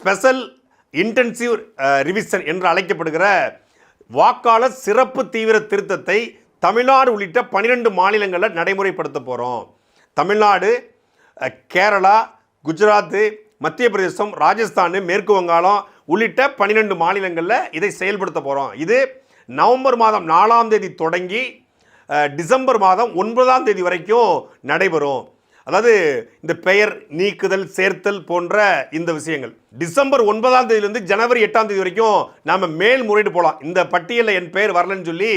Special intensive revision என்று அழைக்கப்படுகிற வாக்காளர் சிறப்பு தீவிர திருத்தத்தை தமிழ்நாடு உள்ளிட்ட பன்னிரெண்டு மாநிலங்களில் நடைமுறைப்படுத்த போகிறோம் தமிழ்நாடு கேரளா குஜராத்து மத்திய பிரதேசம் ராஜஸ்தான் மேற்கு வங்காளம் உள்ளிட்ட பன்னிரெண்டு மாநிலங்களில் இதை செயல்படுத்த போகிறோம் இது நவம்பர் மாதம் நாலாம் தேதி தொடங்கி டிசம்பர் மாதம் ஒன்பதாம் தேதி வரைக்கும் நடைபெறும். அதாவது இந்த பெயர் நீக்குதல் சேர்த்தல் போன்ற இந்த விஷயங்கள். டிசம்பர் ஒன்பதாம் தேதியிலிருந்து ஜனவரி எட்டாம் தேதி வரைக்கும் நாம் மேல்முறையீடு போகலாம் இந்த பட்டியலில் என் பெயர் வரலன்னு சொல்லி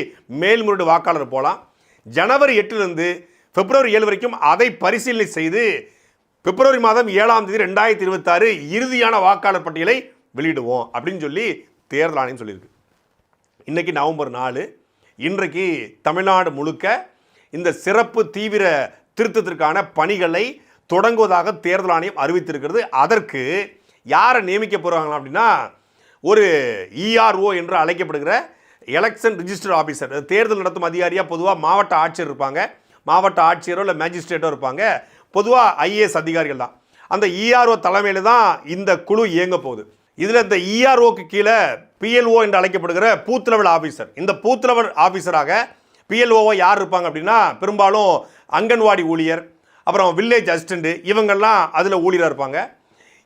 மேல்முறையீடு வாக்காளர் போகலாம் ஜனவரி எட்டுலேருந்து பிப்ரவரி ஏழு வரைக்கும் அதை பரிசீலனை செய்து பிப்ரவரி மாதம் ஏழாம் தேதி ரெண்டாயிரத்தி இருபத்தாறு இறுதியான வாக்காளர் பட்டியலை வெளியிடுவோம் அப்படின்னு சொல்லி தேர்தல் ஆணையம் சொல்லியிருக்கு. இன்றைக்கி நவம்பர் நாலு. இன்றைக்கு தமிழ்நாடு முழுக்க இந்த சிறப்பு தீவிர திருத்தத்திற்கான பணிகளை தொடங்குவதாக தேர்தல் ஆணையம் அறிவித்திருக்கிறது. அதற்கு யாரை நியமிக்க போகிறாங்களா அப்படின்னா ஒரு இஆர்ஓ என்று அழைக்கப்படுகிற எலெக்ஷன் ரிஜிஸ்டர் ஆஃபீஸர் தேர்தல் நடத்தும் அதிகாரியாக பொதுவாக மாவட்ட ஆட்சியர் இருப்பாங்க. மாவட்ட ஆட்சியரோ இல்லை மேஜிஸ்ட்ரேட்டோ இருப்பாங்க. பொதுவாக ஐஏஎஸ் அதிகாரிகள் தான். அந்த இஆர்ஓ தலைமையில் தான் இந்த குழு இயங்க போகுது. இதில் இந்த இஆர்ஓக்கு கீழே பிஎல்ஓ என்று அழைக்கப்படுகிற பூத் லெவல் ஆஃபீஸர் இந்த பூத் லெவல் ஆஃபீஸராக பிஎல்ஓவை யார் இருப்பாங்க அப்படின்னா பெரும்பாலும் அங்கன்வாடி ஊழியர் அப்புறம் வில்லேஜ் அசிஸ்டண்ட்டு இவங்கெல்லாம் அதில் ஊழியராக இருப்பாங்க.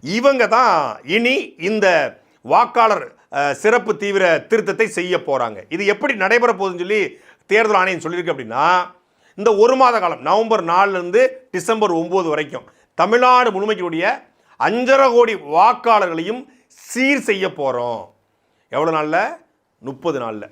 இவங்க தான் இனி இந்த வாக்காளர் சிறப்பு தீவிர திருத்தத்தை செய்ய போகிறாங்க இது எப்படி நடைபெற போகுதுன்னு சொல்லி தேர்தல் ஆணையம் சொல்லியிருக்கு அப்படின்னா இந்த ஒரு மாத காலம் நவம்பர் நாலுலேருந்து டிசம்பர் ஒம்பது வரைக்கும் தமிழ்நாடு முழுமைக்குடைய அஞ்சரை கோடி வாக்காளர்களையும் சீர் செய்ய போகிறோம் எவ்வளோ நாளில்? முப்பது நாளில்.